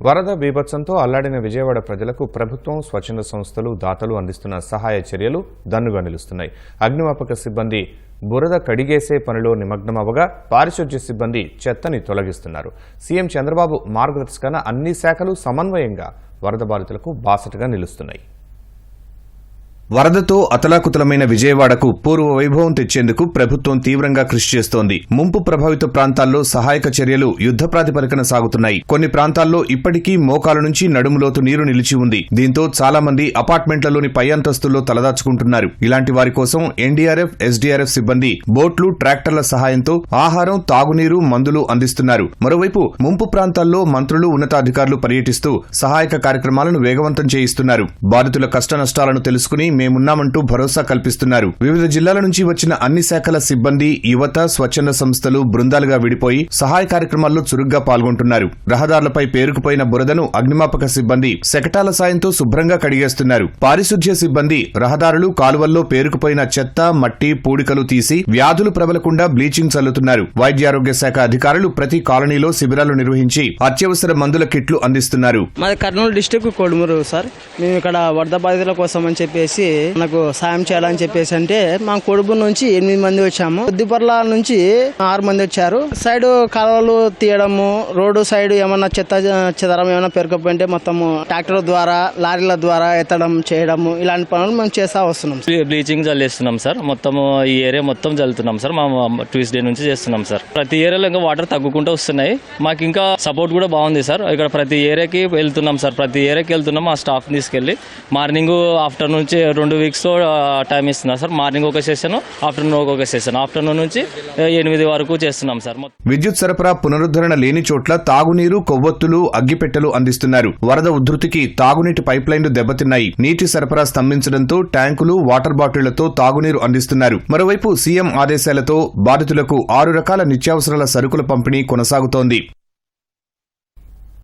వరద బీభత్సంతో అల్లాడిన విజయవాడ ప్రజలకు ప్రభుత్వం స్వచ్ఛంద సంస్థలు దాతలు అందిస్తున్న సహాయ చర్యలు దన్నుగా నిలుస్తున్నాయి. అగ్నిమాపక సిబ్బంది బురద కడిగేసే పనిలో నిమగ్నమవగా పారిశుధ్య సిబ్బంది చెత్తని తొలగిస్తున్నారు. సీఎం చంద్రబాబు మార్గదర్శకాన అన్ని శాఖలు సమన్వయంగా వరద బాధితులకు బాసటగా నిలుస్తున్నాయి. వరదతో అతలాకుతలమైన విజయవాడకు పూర్వ వైభవం తెచ్చేందుకు ప్రభుత్వం తీవ్రంగా కృషి చేస్తోంది. ముంపు ప్రభావిత ప్రాంతాల్లో సహాయక చర్యలు యుద్ద ప్రాతిపదికన సాగుతున్నాయి. కొన్ని ప్రాంతాల్లో ఇప్పటికీ మోకాల నుంచి నడుములోతు నీరు నిలిచి ఉంది. దీంతో చాలా మంది అపార్ట్మెంట్లలోని పై అంతస్తుల్లో తలదాచుకుంటున్నారు. ఇలాంటి వారి కోసం ఎన్డీఆర్ఎఫ్ ఎస్డీఆర్ఎఫ్ సిబ్బంది బోట్లు ట్రాక్టర్ల సహాయంతో ఆహారం తాగునీరు మందులు అందిస్తున్నారు. మరోవైపు ముంపు ప్రాంతాల్లో మంత్రులు ఉన్నతాధికారులు పర్యటిస్తూ సహాయక కార్యక్రమాలను వేగవంతం చేయిస్తున్నారు. బాధితుల కష్టనష్టాలను తెలుసుకుని మేమున్నామంటూ భరోసా కల్పిస్తున్నారు. వివిధ జిల్లాల నుంచి వచ్చిన అన్ని శాఖల సిబ్బంది యువత స్వచ్ఛంద సంస్థలు బృందాలుగా విడిపోయి సహాయ కార్యక్రమాల్లో చురుగ్గా పాల్గొంటున్నారు. రహదారులపై పేరుకుపోయిన బురదను అగ్నిమాపక సిబ్బంది శకటాల సాయంతో శుభ్రంగా కడిగేస్తున్నారు. పారిశుధ్య సిబ్బంది రహదారులు కాలువల్లో పేరుకుపోయిన చెత్త మట్టి పూడికలు తీసి వ్యాధులు ప్రబలకుండా బ్లీచింగ్ చల్లుతున్నారు. వైద్యారోగ్య శాఖ అధికారులు ప్రతి కాలనీలో శిబిరాలు నిర్వహించి అత్యవసర మందుల కిట్లు అందిస్తున్నారు. మాది కర్నూలు డిస్టిక్ కోడుమూరు సార్. మేము ఇక్కడ వరద బాధితుల కోసం అని చెప్పేసి మనకు సాయం చేయాలని చెప్పేసి అంటే మా కొడుకు నుంచి ఎనిమిది మంది వచ్చాము. కొద్దిపర్ల నుంచి ఆరు మంది వచ్చారు. సైడ్ కాలువలు తీయడము రోడ్డు సైడ్ ఏమన్నా చెత్త చెదరం ఏమైనా పెరగకపోయింటే మొత్తము ట్రాక్టర్ ద్వారా లారీల ద్వారా ఎత్తడం చేయడము ఇలాంటి పనులు మేము చేస్తా వస్తున్నాం బ్లీచింగ్ చల్లేస్తున్నాం సార్. మొత్తం ఈ ఏరియా మొత్తం చల్లుతున్నాం సార్. మా ట్యూస్డే నుంచి చేస్తున్నాం సార్. ప్రతి ఏరియాలో ఇంకా వాటర్ తగ్గుకుంటూ వస్తున్నాయి. మాకు ఇంకా సపోర్ట్ కూడా బాగుంది సార్. ఇక్కడ ప్రతి ఏరియాకి వెళ్తున్నాం సార్. ప్రతి ఏరియాకి వెళ్తున్నాం మా స్టాఫ్ తీసుకెళ్ళి. మార్నింగ్ ఆఫ్టర్నూన్ నుంచి రెండు వీక్స్ టైం ఇస్తున్నా సార్. మార్నింగ్ ఒక సెషన్ ఆఫ్టర్నూన్ ఒక సెషన్ ఆఫ్టర్నూన్ నుంచి ఎనిమిది వరకు చేస్తున్నాం సార్. విద్యుత్ సరఫరా పునరుద్ధరణ లేని చోట్ల తాగునీరు కొవ్వొత్తులు అగ్గిపెట్టెలు అందిస్తున్నారు. వరద ఉధృతికి తాగునీటి పైప్లైన్లు దెబ్బతిన్నాయి. నీటి సరఫరా స్తంభించడంతో ట్యాంకులు వాటర్ బాటిళ్ళతో తాగునీరు అందిస్తున్నారు. మరోవైపు సీఎం ఆదేశాలతో బాధితులకు ఆరు రకాల నిత్యావసరాల సరుకుల పంపిణీ కొనసాగుతోంది.